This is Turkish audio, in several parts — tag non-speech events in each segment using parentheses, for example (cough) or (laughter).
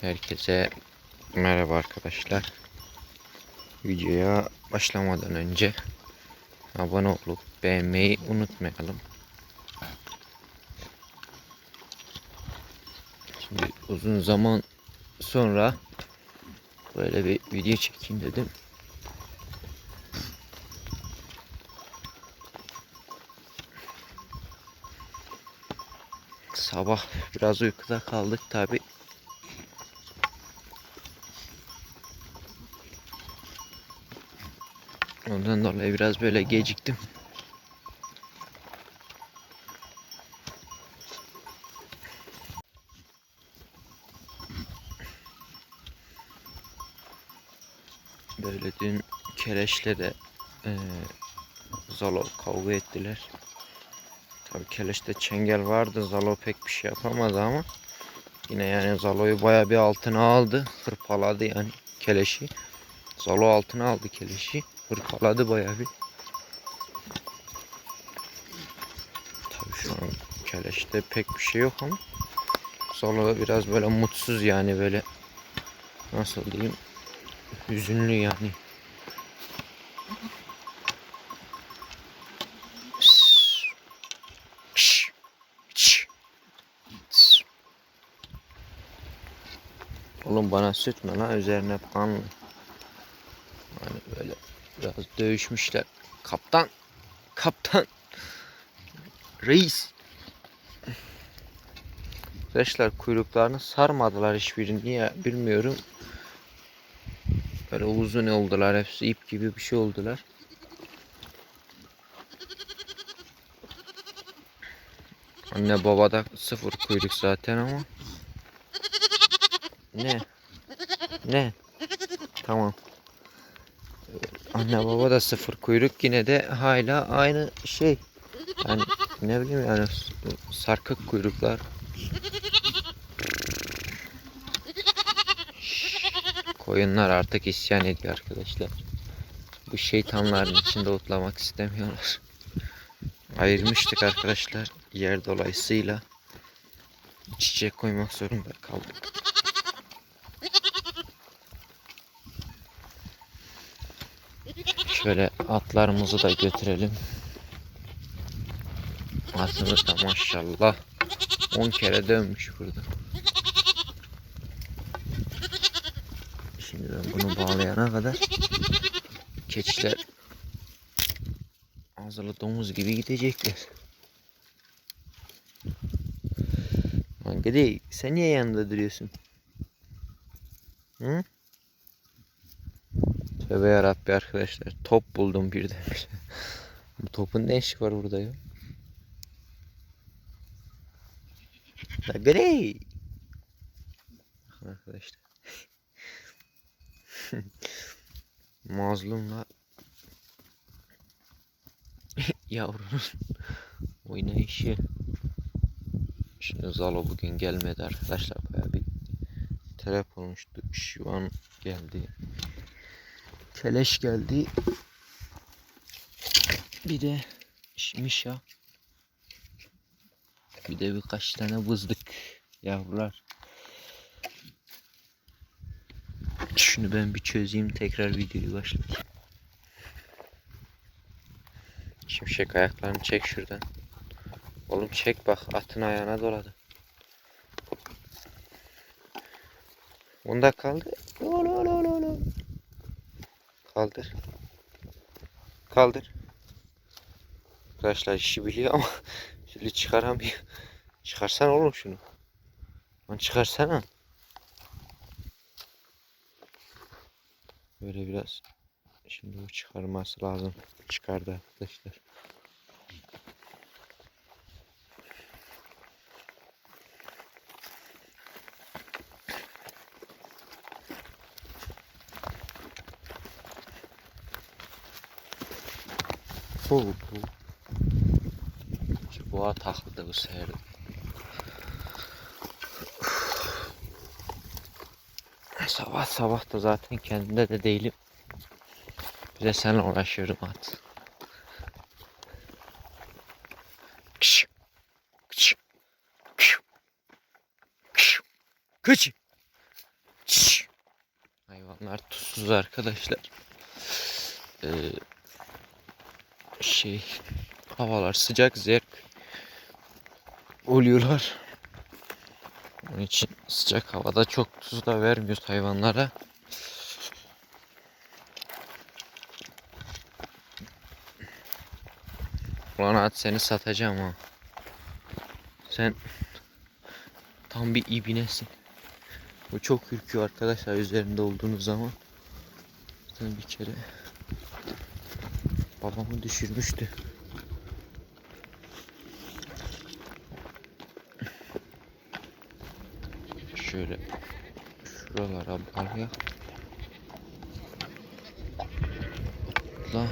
Herkese merhaba arkadaşlar. Videoya başlamadan önce abone olup beğenmeyi unutmayalım. Şimdi uzun zaman sonra böyle bir video çekeyim dedim. Sabah biraz uykuda kaldık tabi. Ondan dolayı biraz böyle geciktim. Böyle dün Keleş'le de eee Zalo kavga ettiler. Tabii Keleş'te çengel vardı. Zalo pek bir şey yapamadı ama yine yani Zalo'yu baya bir altına aldı. Hırpaladı yani Keleş'i. Zalo altına aldı Keleş'i. Hırpaladı baya bir. Tabii şu an Keleş'te pek bir şey yok ama Zalo da biraz böyle mutsuz yani böyle nasıl diyeyim hüzünlü yani. Oğlum bana sürtme lan üzerine kan. Biraz dövüşmüşler. Kaptan. Kaptan. Reis. Arkadaşlar kuyruklarını sarmadılar hiçbirini. Niye bilmiyorum. Böyle uzun oldular hepsi ip gibi bir şey oldular. Anne babada sıfır kuyruk zaten ama. Ne? Ne? Tamam. Anne baba da sıfır kuyruk yine de hala aynı şey. Yani ne bileyim yani sarkık kuyruklar. Koyunlar artık isyan ediyor arkadaşlar. Bu şeytanların içinde otlamak istemiyorlar. Ayırmıştık arkadaşlar yer dolayısıyla çiçek koymak zorunda kaldık. Şöyle atlarımızı da götürelim. Atımız da maşallah 10 kere dönmüş burada. Şimdi ben bunu bağlayana kadar keçiler ağzılı domuz gibi gidecekler. Lan sen niye yanında duruyorsun? Hı? Tövbe yarabbi arkadaşlar. Top buldum birden. Bu topun ne işi var burada ya? La! Bakın arkadaşlar. (laughs) Mazlumla (laughs) yavrunun oynayışı. Şimdi Zalo bugün gelmedi arkadaşlar. Baya bir telef olmuştu. Şu an geldi. Keleş geldi. Bir de Mişa. Bir de birkaç tane vızlık yavrular. Şunu ben bir çözeyim tekrar videoyu başlatayım. Şimşek ayaklarını çek şuradan. Oğlum çek bak atın ayağına doladı. Bunda kaldı. Kaldır. Kaldır. Arkadaşlar işi biliyor ama (laughs) şöyle çıkaramıyor. Çıkarsana oğlum şunu. Lan çıkarsana. Böyle biraz şimdi bu çıkarması lazım. Çıkardı arkadaşlar. Bu bu. Şu boğa takıldı bu sefer. Sabah sabah da zaten kendimde de değilim. Bir de seninle uğraşıyorum at. Kış. Kış. Kış. Kış. Kış. Bunlar tuzsuz arkadaşlar. Ee, şey havalar sıcak zevk oluyorlar. Onun için sıcak havada çok tuz da vermiyoruz hayvanlara. Ulan at seni satacağım ha. Sen tam bir ibinesin. Bu çok ürküyor arkadaşlar üzerinde olduğunuz zaman. Zaten bir kere babamı düşürmüştü. Şöyle şuralara balya. La.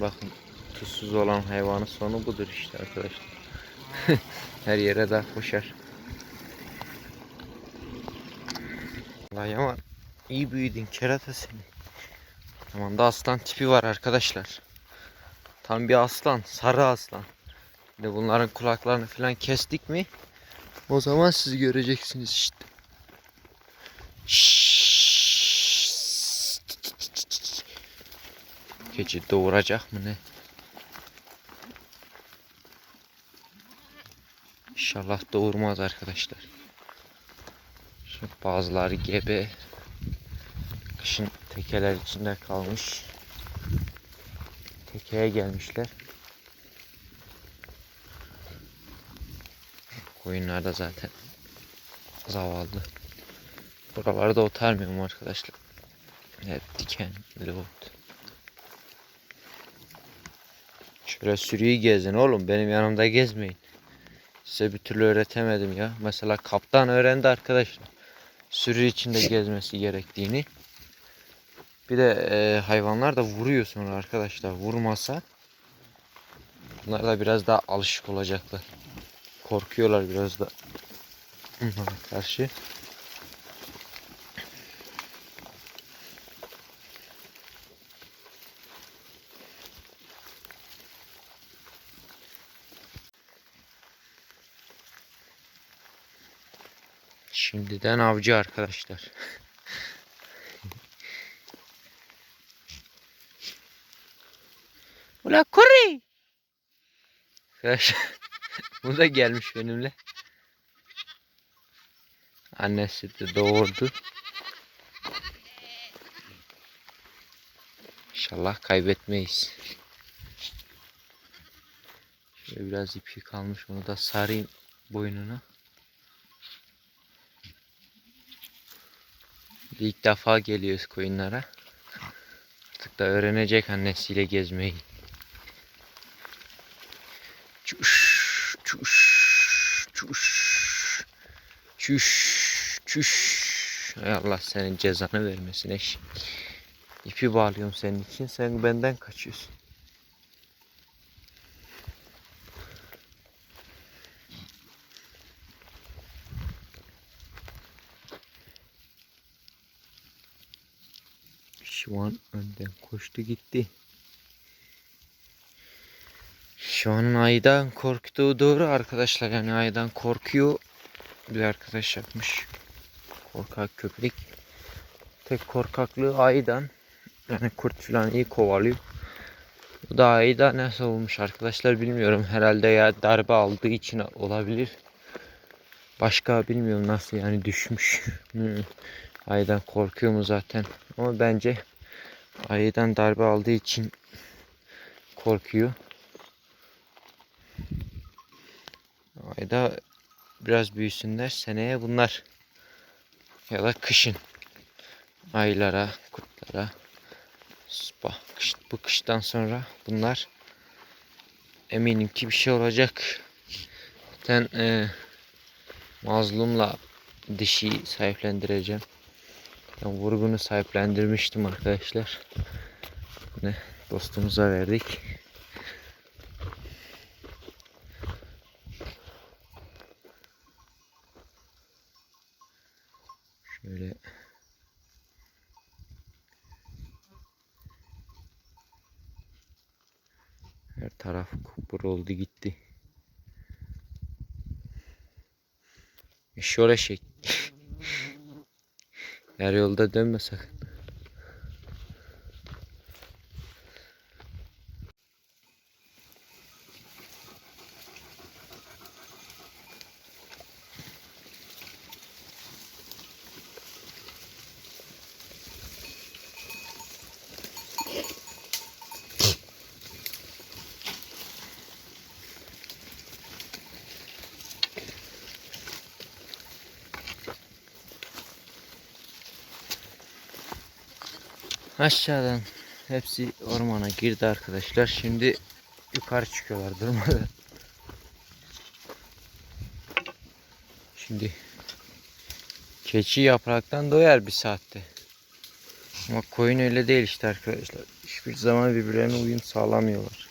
Bakın tuzsuz olan hayvanın sonu budur işte arkadaşlar. (laughs) Her yere daha koşar. Vay ama iyi büyüdün kerata seni. Tamam da aslan tipi var arkadaşlar. Tam bir aslan, sarı aslan. Bir de bunların kulaklarını falan kestik mi? O zaman siz göreceksiniz işte. Gece doğuracak mı ne? İnşallah doğurmaz arkadaşlar. Bazıları gebe. Kışın tekeler içinde kalmış. Tekeye gelmişler. Koyunlar da zaten zavallı. Buralarda otarmıyorum arkadaşlar. Hep dikenli ot. Şöyle sürüyü gezin oğlum. Benim yanımda gezmeyin. Size bir türlü öğretemedim ya. Mesela kaptan öğrendi arkadaşlar. Sürü içinde gezmesi gerektiğini. Bir de e, hayvanlar da vuruyor sonra arkadaşlar. Vurmasa bunlar da biraz daha alışık olacaklar. Korkuyorlar biraz da karşı. Şimdiden avcı arkadaşlar. (laughs) Ula kuri. Arkadaşlar (laughs) bu da gelmiş benimle. Annesi de doğurdu. İnşallah kaybetmeyiz. Şöyle biraz ipi kalmış onu da sarayım boynuna. İlk defa geliyoruz koyunlara. Artık da öğrenecek annesiyle gezmeyi. Çuş, çuş, çuş, çüş, çüş. Hay Allah senin cezanı vermesin eş. İpi bağlıyorum senin için. Sen benden kaçıyorsun. Şu an önden koştu gitti. Şu an aydan korktuğu doğru arkadaşlar. Yani aydan korkuyor. Bir arkadaş yapmış. Korkak köpek. Tek korkaklığı aydan. Yani kurt falan iyi kovalıyor. Bu da ayda nasıl olmuş arkadaşlar bilmiyorum. Herhalde ya darbe aldığı için olabilir. Başka bilmiyorum nasıl yani düşmüş. (laughs) Hmm. Aydan korkuyor mu zaten. Ama bence ayıdan darbe aldığı için korkuyor. Ayda biraz büyüsünler. Seneye bunlar ya da kışın aylara, kurtlara kış, bu kıştan sonra bunlar eminim ki bir şey olacak. Zaten e, mazlumla dişi sahiplendireceğim. Ben vurgunu sahiplendirmiştim arkadaşlar. Ne dostumuza verdik. Şöyle Her taraf kupur oldu gitti. E şöyle şey (laughs) Yarı yolda dönme sakın. Aşağıdan hepsi ormana girdi arkadaşlar. Şimdi yukarı çıkıyorlar durmadan. Şimdi keçi yapraktan doyar bir saatte. Ama koyun öyle değil işte arkadaşlar. Hiçbir zaman birbirlerine uyum sağlamıyorlar.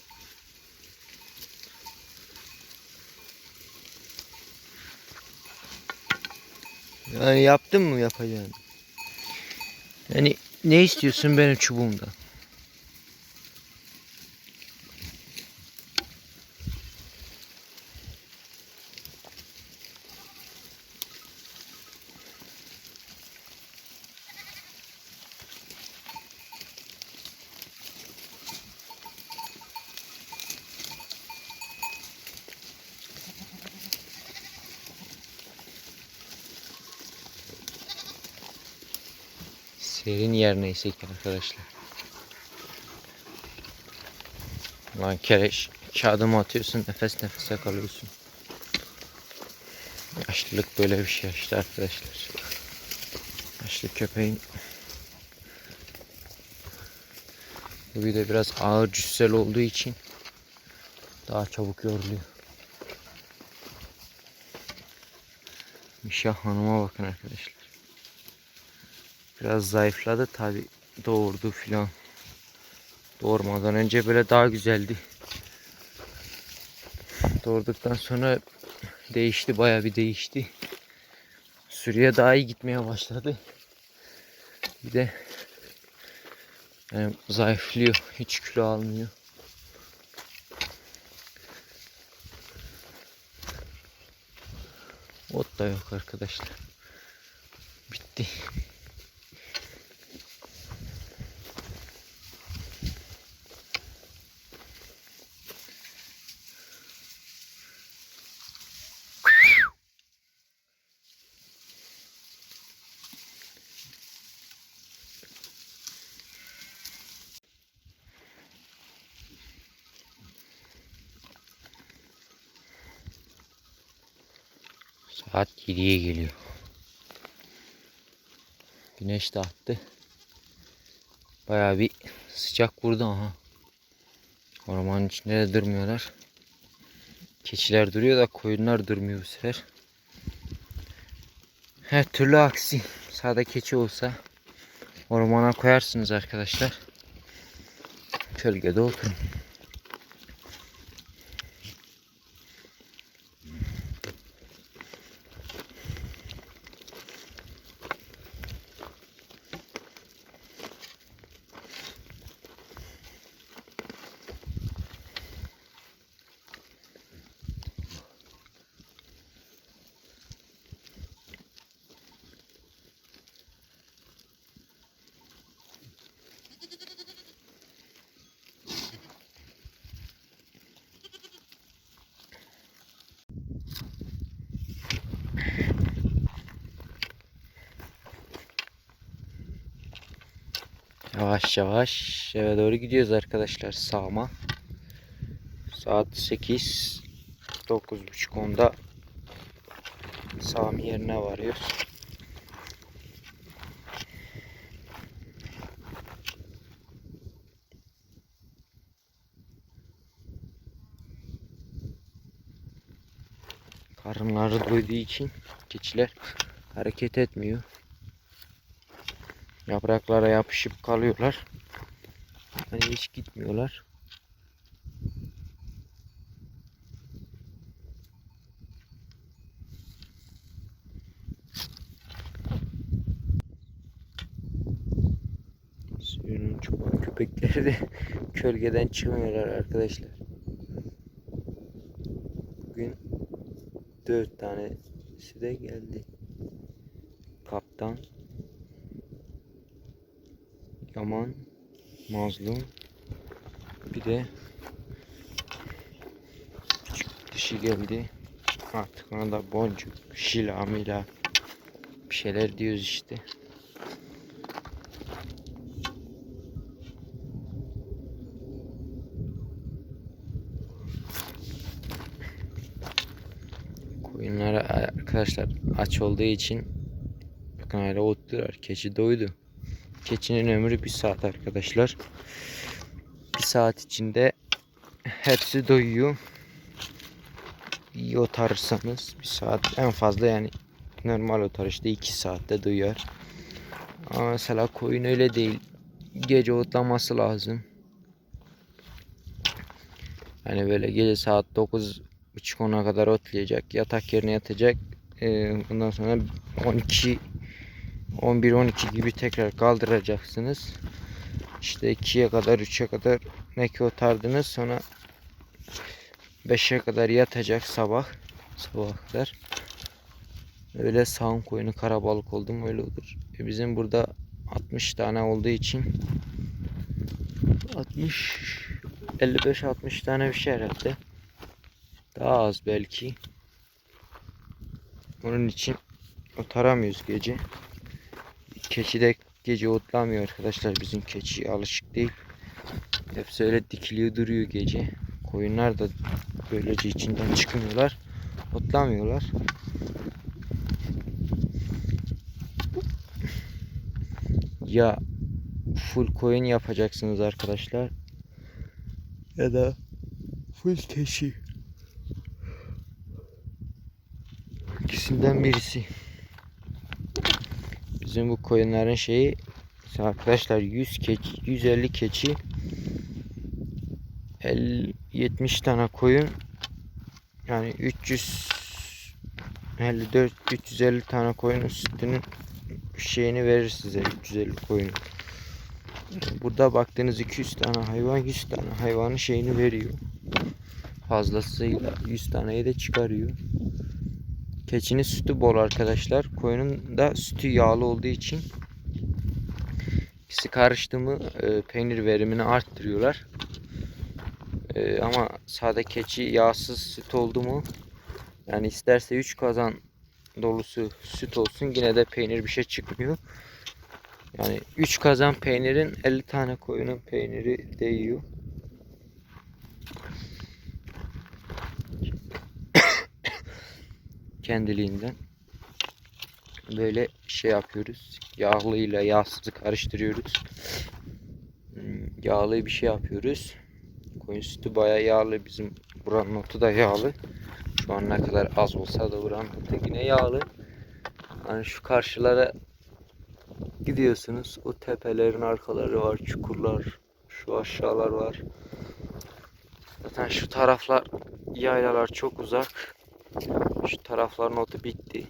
Yani yaptın mı yapacağını? Yani ne istiyorsun benim çubuğumdan? Serin yer neyse ki arkadaşlar. Lan kereş. Kağıdımı atıyorsun nefes nefese kalıyorsun. Yaşlılık böyle bir şey işte arkadaşlar. Yaşlı köpeğin bu bir de biraz ağır cüssel olduğu için daha çabuk yoruluyor. Mişah Hanım'a bakın arkadaşlar. Biraz zayıfladı tabi doğurdu filan. Doğurmadan önce böyle daha güzeldi. Doğurduktan sonra değişti baya bir değişti. Sürüye daha iyi gitmeye başladı. Bir de yani zayıflıyor. Hiç kilo almıyor. Ot da yok arkadaşlar. Bitti. Saat 7'ye geliyor. Güneş de attı. Bayağı bir sıcak vurdu aha. Ormanın içinde de durmuyorlar. Keçiler duruyor da koyunlar durmuyor bu sefer. Her türlü aksi. Sağda keçi olsa ormana koyarsınız arkadaşlar. Gölgede oturun. Yavaş yavaş eve doğru gidiyoruz arkadaşlar sağma. Saat 8 9.30 onda Sami yerine varıyoruz. Karınları doyduğu için keçiler hareket etmiyor. Yapraklara yapışıp kalıyorlar. Hani hiç gitmiyorlar. Suyunun çoban köpekleri de (laughs) kölgeden çıkmıyorlar arkadaşlar. Bugün dört tane İkisi de geldi. Kaptan. Yaman. Mazlum. Bir de dişi geldi. Artık ona da boncuk, şila, mila bir şeyler diyoruz işte. Koyunlara arkadaşlar aç olduğu için bakın hala otluyorlar. Keçi doydu. Keçinin ömrü bir saat arkadaşlar. Bir saat içinde hepsi doyuyor. İyi otarırsanız bir saat en fazla yani normal otarışta iki saatte doyar. Ama mesela koyun öyle değil. Gece otlaması lazım. Yani böyle gece saat 9 buçuk ona kadar otlayacak. Yatak yerine yatacak. Ee, ondan sonra 12 11-12 gibi tekrar kaldıracaksınız. İşte 2'ye kadar 3'e kadar ne ki otardınız sonra 5'e kadar yatacak sabah sabah kadar. Öyle sağım koyunu karabalık oldum öyle olur. E bizim burada 60 tane olduğu için 60 55-60 tane bir şey herhalde. Daha az belki. Onun için otaramıyoruz gece. Keçi de gece otlamıyor arkadaşlar. Bizim keçi alışık değil. Hepsi öyle dikiliyor duruyor gece. Koyunlar da böylece içinden çıkmıyorlar. Otlamıyorlar. Ya full koyun yapacaksınız arkadaşlar. Ya da full keçi. İkisinden birisi. Bizim bu koyunların şeyi arkadaşlar 100 keçi 150 keçi 50, 70 tane koyun yani 300 54 350 tane koyunun sütünün şeyini verir size 350 koyun. Burada baktığınız 200 tane hayvan 100 tane hayvanın şeyini veriyor. Fazlasıyla 100 taneyi de çıkarıyor. Keçinin sütü bol arkadaşlar. Koyunun da sütü yağlı olduğu için ikisi karıştı mı e, peynir verimini arttırıyorlar. E, ama sade keçi yağsız süt oldu mu yani isterse 3 kazan dolusu süt olsun yine de peynir bir şey çıkmıyor. Yani 3 kazan peynirin 50 tane koyunun peyniri değiyor. Kendiliğinden böyle şey yapıyoruz. Yağlı ile yağsızı karıştırıyoruz. Hmm, Yağlı bir şey yapıyoruz. Koyun sütü bayağı yağlı. Bizim buranın otu da yağlı. Şu an ne kadar az olsa da buranın otu yine yağlı. Yani şu karşılara gidiyorsunuz. O tepelerin arkaları var, çukurlar, şu aşağılar var. Zaten şu taraflar yaylalar çok uzak. Şu tarafların otu bitti.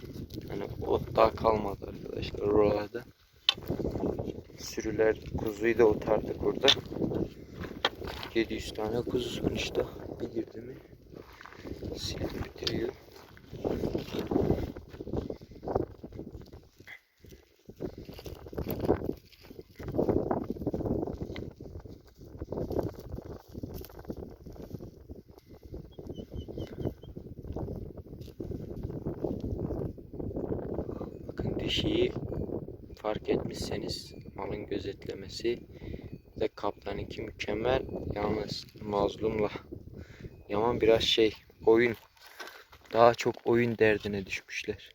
Yani ot daha kalmadı arkadaşlar oralarda. Sürüler kuzuyu da otardık orada. 700 tane kuzu sonuçta. Bir girdi mi silip bitiriyor. Dişiyi fark etmişseniz malın gözetlemesi ve kaptanınki mükemmel. Yalnız mazlumla Yaman biraz şey oyun daha çok oyun derdine düşmüşler.